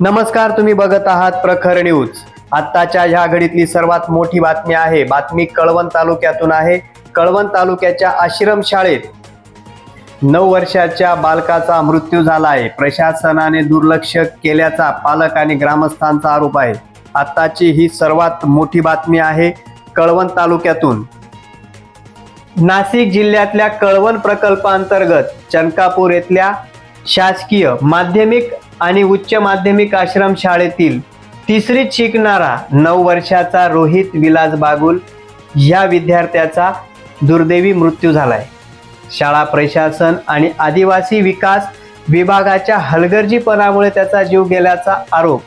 नमस्कार तुम्ही बघत आहात प्रखर न्यूज. आत्ताच्या ह्या घडीतली सर्वात मोठी बातमी आहे. बातमी कळवण तालुक्यातून आहे. कळवण तालुक्याच्या आश्रम शाळेत नऊ वर्षाच्या बालकाचा मृत्यू झाला आहे प्रशासनाने दुर्लक्ष केल्याचा पालक आणि ग्रामस्थांचा आरोप आहे. आत्ताची ही सर्वात मोठी बातमी आहे कळवण तालुक्यातून. नाशिक जिल्ह्यातल्या कळवण प्रकल्पांतर्गत चनकापूर येथल्या शासकीय माध्यमिक आणि उच्च माध्यमिक आश्रम शाळेतील तिसरीत शिकणारा नऊ वर्षाचा रोहित विलास बागुल ह्या विद्यार्थ्याचा दुर्दैवी मृत्यू झालाय. शाळा प्रशासन आणि आदिवासी विकास विभागाच्या हलगर्जीपणामुळे त्याचा जीव गेल्याचा आरोप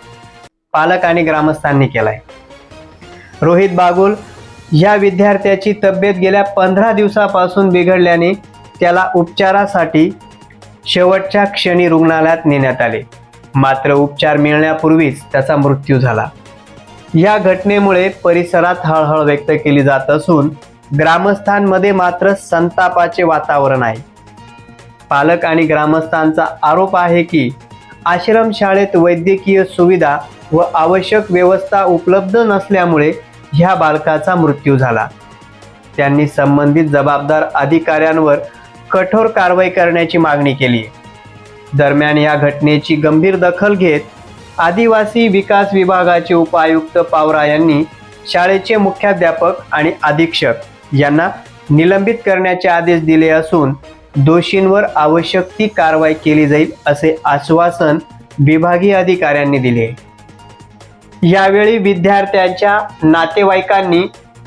पालक आणि ग्रामस्थांनी केलाय. रोहित बागुल या विद्यार्थ्याची तब्येत गेल्या पंधरा दिवसापासून बिघडल्याने त्याला उपचारासाठी शेवटच्या क्षणी रुग्णालयात नेण्यात आले. मात्र उपचार मिळण्यापूर्वीच त्याचा मृत्यू झाला. या घटनेमुळे परिसरात हळहळ व्यक्त केली जात असून ग्रामस्थांमध्ये मात्र संतापाचे वातावरण आहे. पालक आणि ग्रामस्थांचा आरोप आहे की आश्रमशाळेत वैद्यकीय सुविधा व आवश्यक व्यवस्था उपलब्ध नसल्यामुळे ह्या बालकाचा मृत्यू झाला. त्यांनी संबंधित जबाबदार अधिकाऱ्यांवर कठोर कारवाई करण्याची मागणी केली. दरम्यान या घटनेची गंभीर दखल घेत आदिवासी विकास विभागाचे उपायुक्त पावरा यांनी शाळेचे मुख्याध्यापक आणि अधीक्षक यांना निलंबित करण्याचे आदेश दिले असून दोषींवर आवश्यक ती कारवाई केली जाईल असे आश्वासन विभागीय अधिकाऱ्यांनी दिले. यावेळी विद्यार्थ्यांच्या नातेवाईकांनी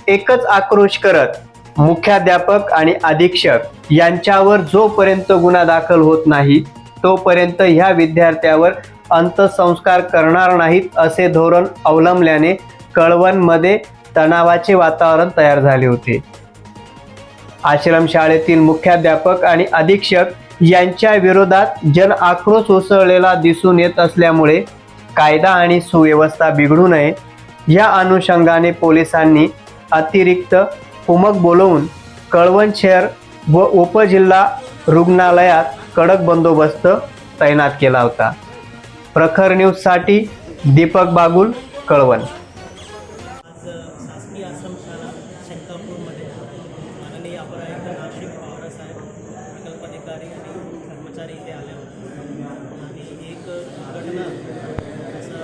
एकच आक्रोश करत मुख्याध्यापक आणि अधीक्षक यांच्यावर जोपर्यंत गुन्हा दाखल होत नाही तोपर्यंत ह्या विद्यार्थ्यावर अंत्यसंस्कार करणार नाहीत असे धोरण अवलंबल्याने कळवणमध्ये तणावाचे वातावरण तयार झाले होते. आश्रमशाळेतील मुख्याध्यापक आणि अधीक्षक यांच्या विरोधात जन आक्रोश उसळलेला दिसून येत असल्यामुळे कायदा आणि सुव्यवस्था बिघडू नये. या अनुषंगाने पोलिसांनी अतिरिक्त कुमक बोलवून कळवण शहर व उपजिल्हा रुग्णालयात कडक बंदोबस्त तैनात केला होता. प्रखर न्यूजसाठी दीपक बागुल कळवण. आज शासकीय शंकापूरमध्ये माननीय अपरायुक्त नाशिक प्रकल्प अधिकारी आणि कर्मचारी इथे आले होते आणि एक घटना जसं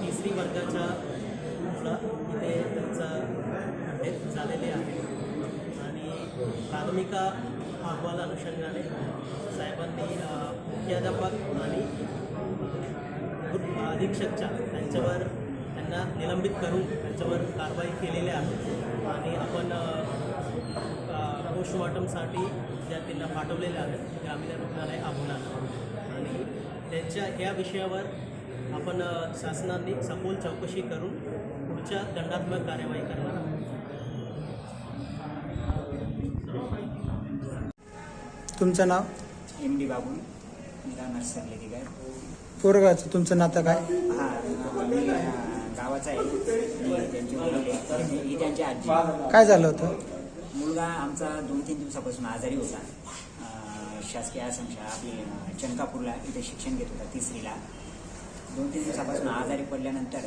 तिसरी वर्गाच्या मुला इथे त्यांचा झालेली आहे. आणि अहवाल अनुषंगाने साहेबांनी मुख्याध्यापक आणि अधीक्षकच्या त्यांच्यावर त्यांना निलंबित करून त्यांच्यावर कारवाई केलेली आहे. आणि आपण पोस्टमॉर्टमसाठी विद्यार्थ्यांना पाठवलेले आहेत ग्रामीण रुग्णालय आभोनाला आणि त्यांच्या या विषयावर आपण शासनाने सखोल चौकशी करून पुढच्या दंडात्मक कार्यवाही करणार आहोत. तुमचं नाव? एम डी बाबू मी राहणार सरलेली काय पोरगाचं तुमचं नातं काय? हा मी अं, गावाचा आहे. मी त्यांची मुलगी आहे. ही त्यांची आजी. काय झालं होतं? मुलगा आमचा दोन तीन दिवसापासून आजारी होता. अं, शासकीय आश्रमशाळा आपली अं, चनकापूरला इथे शिक्षण घेत होता तिसरीला. दोन तीन दिवसापासून आजारी पडल्यानंतर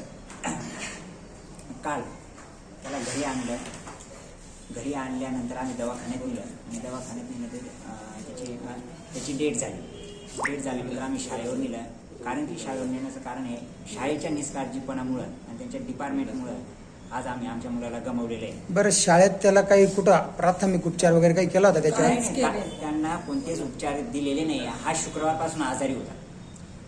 काल त्याला घरी आणलं. घरी आणल्यानंतर आम्ही दवाखान्यात नेलं आणि दवाखान्यात नेलं ते अं, त्याची त्याची डेट झाली. डेट झाल्यानंतर आम्ही शाळेवर नेलं. कारण की शाळेवर नेण्याचं कारण आहे शाळेच्या निष्काळजीपणामुळं आणि त्यांच्या डिपार्टमेंटमुळं आज आम्ही आमच्या मुलाला गमावलेलं आहे. बरं शाळेत त्याला काही कुठं प्राथमिक उपचार वगैरे काही केला होता त्याच्यावर? नाही, का- त्यांना कोणतेच उपचार दिलेले नाही. हा शुक्रवारपासून आजारी होता.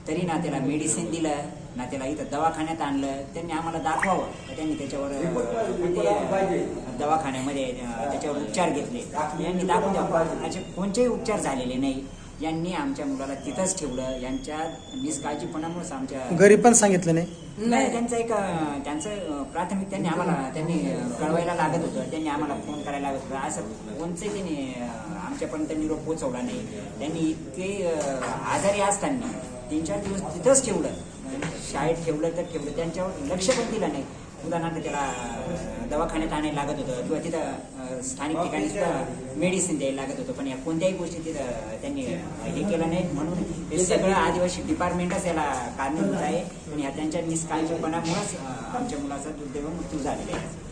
तरी ना त्याला मेडिसिन दिलं. ना त्याला इथं दवाखान्यात आणलं त्यांनी आम्हाला दाखवावं. तर त्यांनी त्याच्यावर ते, दवाखान्यामध्ये त्याच्यावर उपचार घेतले. यांनी दाखवून द्यावं. याचे कोणतेही उपचार झालेले नाही. यांनी आमच्या मुलाला तिथंच ठेवलं. यांच्या निष्काळजीपणामुळेच आमच्या घरी पण सांगितलं नाही? नाही त्यांचं एक त्यांचं प्राथमिक त्यांनी आम्हाला त्यांनी कळवायला लागत होतं. त्यांनी आम्हाला फोन करायला लागत होतं. असं कोणचंही त्यांनी आमच्यापर्यंत निरोप पोचवला नाही. त्यांनी इतके आजारी असताना तीन चार दिवस तिथंच ठेवलं. शाळेत ठेवलं तर ठेवलं. त्यांच्यावर लक्ष पण दिलं नाही. उदाहरणार्थ त्याला दवाखान्यात आणायला लागत होतं किंवा तिथं स्थानिक ठिकाणी सुद्धा मेडिसिन द्यायला लागत होतं. पण या कोणत्याही गोष्टी तिथं त्यांनी हे केलं नाही. म्हणून हे सगळं आदिवासी डिपार्टमेंटच याला कारणीभूत आहे. आणि ह्या त्यांच्या निष्काळजीपणामुळेच आमच्या मुलाचा दुर्दैव मृत्यू झालेला आहे.